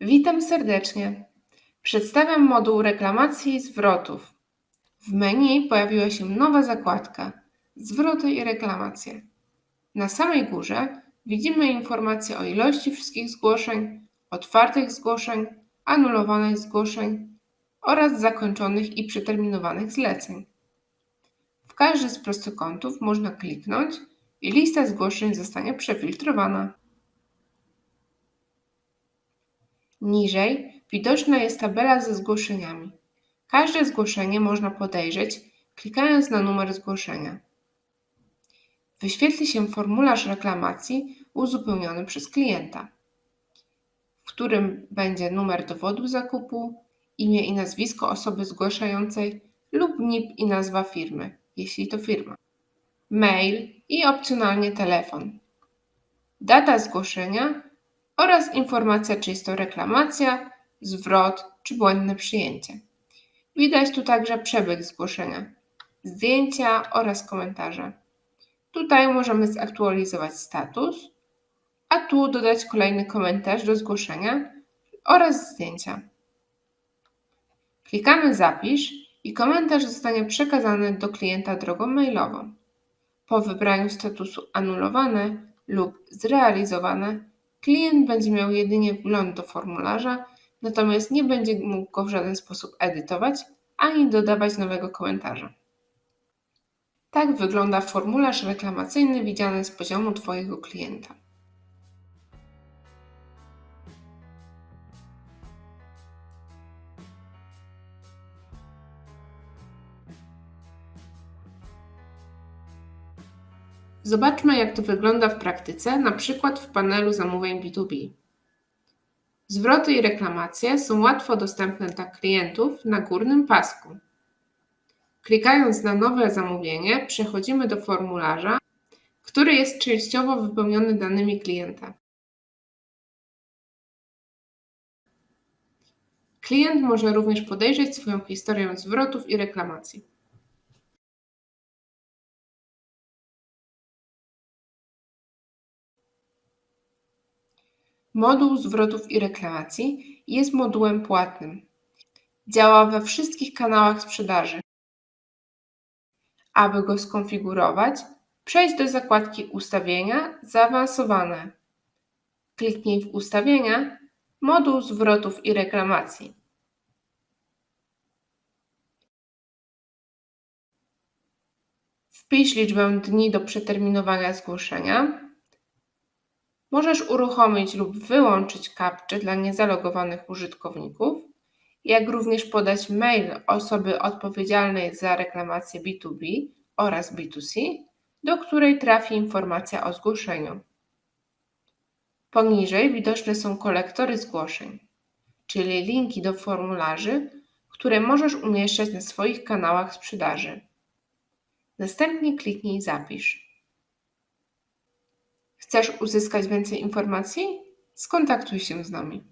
Witam serdecznie. Przedstawiam moduł reklamacji i zwrotów. W menu pojawiła się nowa zakładka Zwroty i reklamacje. Na samej górze widzimy informacje o ilości wszystkich zgłoszeń, otwartych zgłoszeń, anulowanych zgłoszeń oraz zakończonych i przeterminowanych zleceń. W każdy z prostokątów można kliknąć i lista zgłoszeń zostanie przefiltrowana. Niżej widoczna jest tabela ze zgłoszeniami. Każde zgłoszenie można podejrzeć klikając na numer zgłoszenia. Wyświetli się formularz reklamacji uzupełniony przez klienta, w którym będzie numer dowodu zakupu, imię i nazwisko osoby zgłaszającej lub NIP i nazwa firmy, jeśli to firma, mail i opcjonalnie telefon, data zgłoszenia oraz informacja, czy jest to reklamacja, zwrot czy błędne przyjęcie. Widać tu także przebieg zgłoszenia, zdjęcia oraz komentarze. Tutaj możemy zaktualizować status, a tu dodać kolejny komentarz do zgłoszenia oraz zdjęcia. Klikamy Zapisz i komentarz zostanie przekazany do klienta drogą mailową. Po wybraniu statusu Anulowane lub Zrealizowane, klient będzie miał jedynie wgląd do formularza, natomiast nie będzie mógł go w żaden sposób edytować ani dodawać nowego komentarza. Tak wygląda formularz reklamacyjny widziany z poziomu Twojego klienta. Zobaczmy, jak to wygląda w praktyce, na przykład w panelu zamówień B2B. Zwroty i reklamacje są łatwo dostępne dla klientów na górnym pasku. Klikając na nowe zamówienie, przechodzimy do formularza, który jest częściowo wypełniony danymi klienta. Klient może również podejrzeć swoją historię zwrotów i reklamacji. Moduł zwrotów i reklamacji jest modułem płatnym. Działa we wszystkich kanałach sprzedaży. Aby go skonfigurować, przejdź do zakładki Ustawienia Zaawansowane. Kliknij w Ustawienia Moduł zwrotów i reklamacji. Wpisz liczbę dni do przeterminowania zgłoszenia. Możesz uruchomić lub wyłączyć kapcze dla niezalogowanych użytkowników, jak również podać mail osoby odpowiedzialnej za reklamację B2B oraz B2C, do której trafi informacja o zgłoszeniu. Poniżej widoczne są kolektory zgłoszeń, czyli linki do formularzy, które możesz umieszczać na swoich kanałach sprzedaży. Następnie kliknij Zapisz. Chcesz uzyskać więcej informacji? Skontaktuj się z nami.